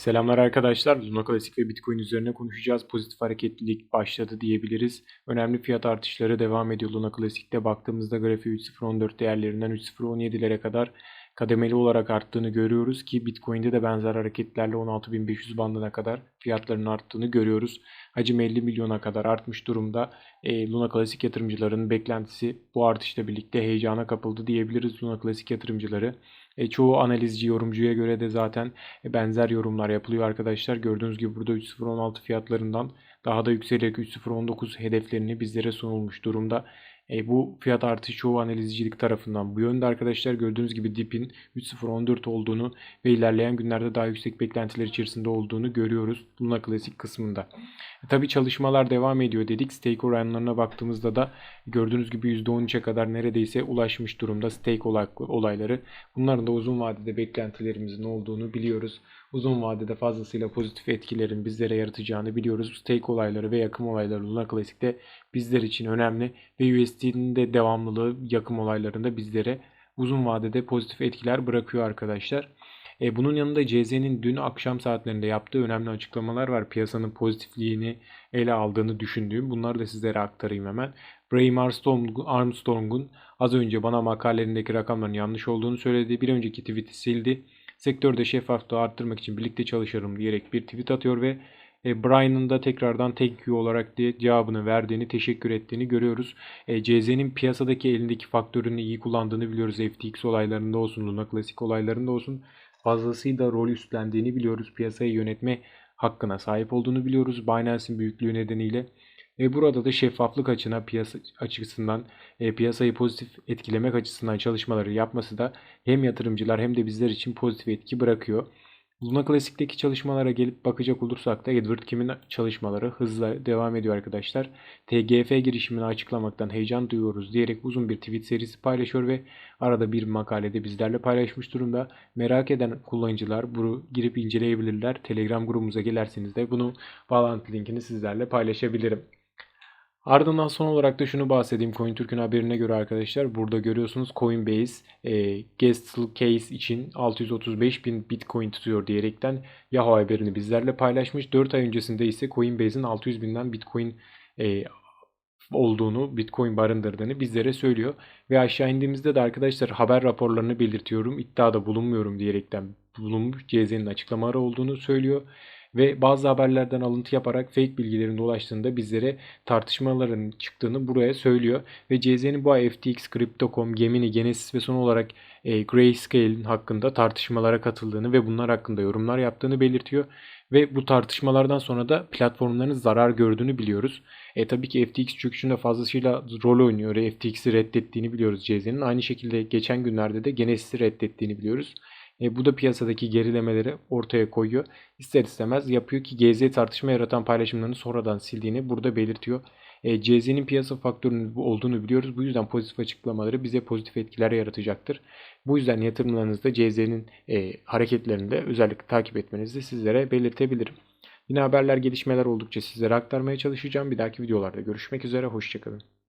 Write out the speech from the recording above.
Selamlar arkadaşlar. Luna Classic ve Bitcoin üzerine konuşacağız. Pozitif hareketlilik başladı diyebiliriz. Önemli fiyat artışları devam ediyor Luna Classic'te. Baktığımızda grafiği 3.014 değerlerinden 3.017'lere kadar kademeli olarak arttığını görüyoruz ki Bitcoin'de de benzer hareketlerle 16.500 bandına kadar fiyatların arttığını görüyoruz. Hacim 50 milyona kadar artmış durumda. E, Luna Classic yatırımcılarının beklentisi bu artışla birlikte heyecana kapıldı diyebiliriz Luna Classic yatırımcıları. E, çoğu analizci, yorumcuya göre de zaten e, benzer yorumlar yapılıyor arkadaşlar. Gördüğünüz gibi burada 3.016 fiyatlarından daha da yükselerek 3.019 hedeflerini bizlere sunulmuş durumda. E, bu fiyat artışı çoğu analizcilik tarafından bu yönde arkadaşlar gördüğünüz gibi dipin 3.014 olduğunu ve ilerleyen günlerde daha yüksek beklentiler içerisinde olduğunu görüyoruz Luna Classic kısmında. Tabi çalışmalar devam ediyor dedik. Stake oranlarına baktığımızda da gördüğünüz gibi %13'e kadar neredeyse ulaşmış durumda stake olay, olayları. Bunların da uzun vadede beklentilerimizin olduğunu biliyoruz. Uzun vadede fazlasıyla pozitif etkilerin bizlere yaratacağını biliyoruz. Stake olayları ve yakım olayları Luna Classic'te bizler için önemli ve USD'nin de devamlılığı yakım olaylarında bizlere uzun vadede pozitif etkiler bırakıyor arkadaşlar. E, bunun yanında CZ'nin dün akşam saatlerinde yaptığı önemli açıklamalar var. Piyasanın pozitifliğini ele aldığını düşündüğüm. Bunları da sizlere aktarayım hemen. Brahim Armstrong'un az önce bana makalelerindeki rakamların yanlış olduğunu söyledi. Bir önceki tweet'i sildi. Sektörde şeffaflığı arttırmak için birlikte çalışırım diyerek bir tweet atıyor ve e, Brian'ın da tekrardan thank you olarak diye cevabını verdiğini, teşekkür ettiğini görüyoruz. E, CZ'nin piyasadaki elindeki faktörünü iyi kullandığını biliyoruz. FTX olaylarında olsun, Luna Classic olaylarında olsun fazlasıyla rol üstlendiğini biliyoruz. Piyasayı yönetme hakkına sahip olduğunu biliyoruz. Binance'in büyüklüğü nedeniyle. Ve burada da şeffaflık açına piyasa açısından e, piyasayı pozitif etkilemek açısından çalışmaları yapması da hem yatırımcılar hem de bizler için pozitif etki bırakıyor. Luna Classic'teki çalışmalara gelip bakacak olursak da Edward Kim'in çalışmaları hızla devam ediyor arkadaşlar. TGF girişimini açıklamaktan heyecan duyuyoruz diyerek uzun bir tweet serisi paylaşıyor ve arada bir makalede bizlerle paylaşmış durumda. Merak eden kullanıcılar bunu girip inceleyebilirler. Telegram grubumuza gelirseniz de bunu bağlantı linkini sizlerle paylaşabilirim. Ardından son olarak da şunu bahsedeyim CoinTürk'ün haberine göre arkadaşlar. Burada görüyorsunuz Coinbase e, Gestal Case için 635 bin Bitcoin tutuyor diyerekten Yahoo haberini bizlerle paylaşmış. 4 ay öncesinde ise Coinbase'in 600 binden Bitcoin e, olduğunu, Bitcoin barındırdığını bizlere söylüyor. Ve aşağı indiğimizde de arkadaşlar haber raporlarını belirtiyorum. İddiada bulunmuyorum diyerekten bulunmuş. CZ'nin açıklamaları olduğunu söylüyor ve bazı haberlerden alıntı yaparak fake bilgilerin dolaştığında bizlere tartışmaların çıktığını buraya söylüyor. Ve CZ'nin bu ay FTX, Crypto.com, Gemini, Genesis ve son olarak e, Grayscale hakkında tartışmalara katıldığını ve bunlar hakkında yorumlar yaptığını belirtiyor. Ve bu tartışmalardan sonra da platformların zarar gördüğünü biliyoruz. E tabii ki FTX çöküşünde fazlasıyla rol oynuyor. FTX'i reddettiğini biliyoruz CZ'nin. Aynı şekilde geçen günlerde de Genesis'i reddettiğini biliyoruz. E, bu da piyasadaki gerilemeleri ortaya koyuyor. İster istemez yapıyor ki GZ tartışma yaratan paylaşımlarını sonradan sildiğini burada belirtiyor. E, CZ'nin piyasa faktörünün olduğunu biliyoruz. Bu yüzden pozitif açıklamaları bize pozitif etkiler yaratacaktır. Bu yüzden yatırımlarınızda CZ'nin e, hareketlerini de özellikle takip etmenizi sizlere belirtebilirim. Yine haberler gelişmeler oldukça sizlere aktarmaya çalışacağım. Bir dahaki videolarda görüşmek üzere. Hoşçakalın.